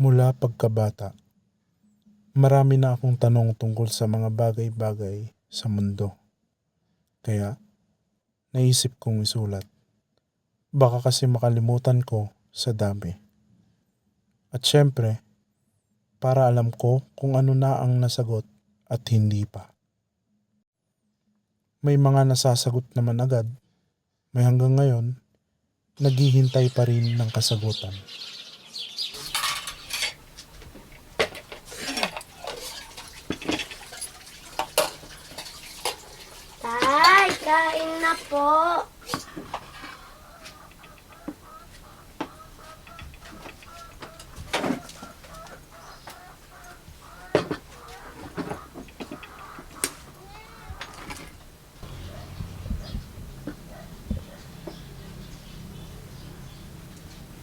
Mula pagkabata, marami na akong tanong tungkol sa mga bagay-bagay sa mundo. Kaya, naisip kong isulat. Baka kasi makalimutan ko sa dami. At syempre, para alam ko kung ano na ang nasagot at hindi pa. May mga nasasagot naman agad. May hanggang ngayon, naghihintay pa rin ng kasagutan. Tay, kain na po.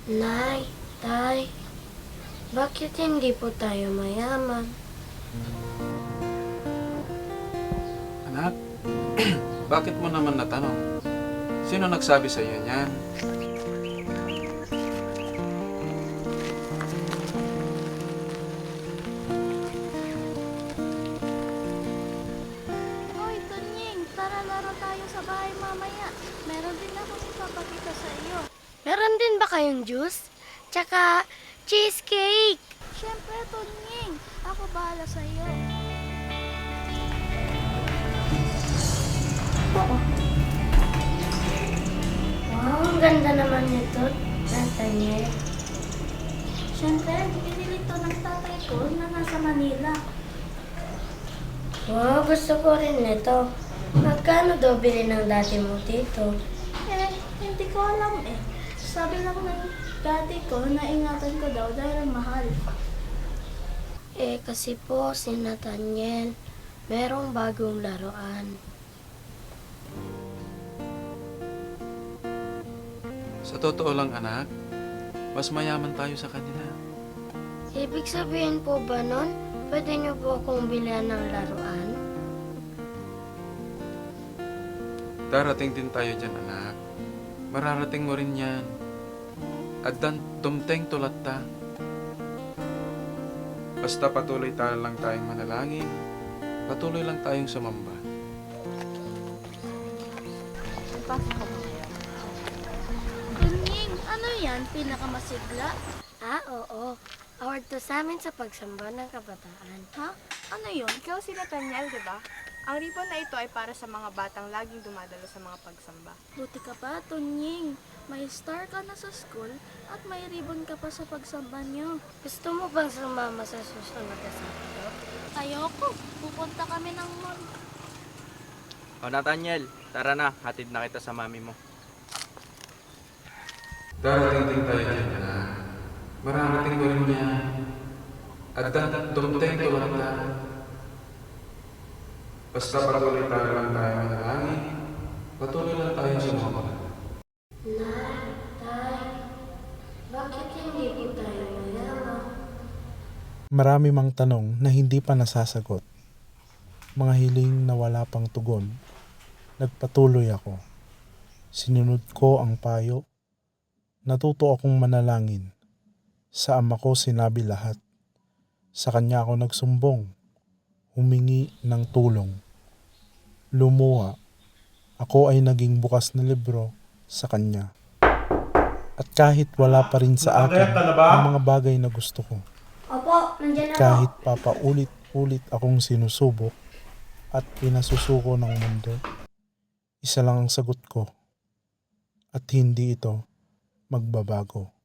Nay, tay, bakit hindi po tayo mayaman? Anak, bakit mo naman natanong? Sino nagsabi sa iyo niyan? Hoy, Tunying, tara laro tayo sa bahay mamaya. Meron din akong ipapakita sa iyo. Meron din ba kayong juice? Tsaka cheesecake? Siyempre, Tunying, ako bahala sa iyo. Ang ganda naman nito, Nathaniel. Siyempre, binili to ng tatay ko na nasa Manila. Wow, gusto ko rin nito. Magkano daw bili ng dati mo dito? Eh, hindi ko alam eh. Sabi lang ng daddy ko na ingatan ko daw dahil mahal. Eh, kasi po si Nathaniel, merong bagong laruan. Sa totoo lang anak, mas mayaman tayo sa kanila. Ibig sabihin po ba nun, pwede niyo po akong bilihan ng laruan? Darating din tayo dyan anak. Mararating mo rin yan. Agdan tumteng tulad ta. Basta patuloy tayo lang tayong manalangin. Patuloy lang tayong sumamba. Tunying, ano yan? Pinakamasigla? Ah, oo. Award to sa amin sa pagsamba ng kabataan. Ha? Ano yun? Ikaw si Nathaniel, di ba? Ang ribbon na ito ay para sa mga batang laging dumadalo sa mga pagsamba. Buti ka pa, Tunying. May star ka na sa school at may ribbon ka pa sa pagsamba niyo. Gusto mo bang sumama sa susunod na Sabado? Ayoko. Pupunta kami ng mall. O Nathaniel, tara na, hatid na kita sa mami mo. Darating din tayo dyan anak. Mararating mo rin yan. Agdan tumteng tulad ta. Basta patuloy tayo lang tayo manalangin. Patuloy lang tayong sumamba. Nay, tay, bakit hindi po tayo mayaman? Marami mang tanong na hindi pa nasasagot. Mga hiling na wala pang tugon. Nagpatuloy ako. Sinunod ko ang payo. Natuto akong manalangin. Sa ama ko sinabi lahat. Sa kanya ako nagsumbong. Humingi ng tulong. Lumuha. Ako ay naging bukas na libro sa kanya. At kahit wala pa rin sa akin ang mga bagay na gusto ko. Opo, nandiyan ako. Kahit papaulit-ulit akong sinusubok at pinasusuko ng mundo, isa lang ang sagot ko at hindi ito magbabago.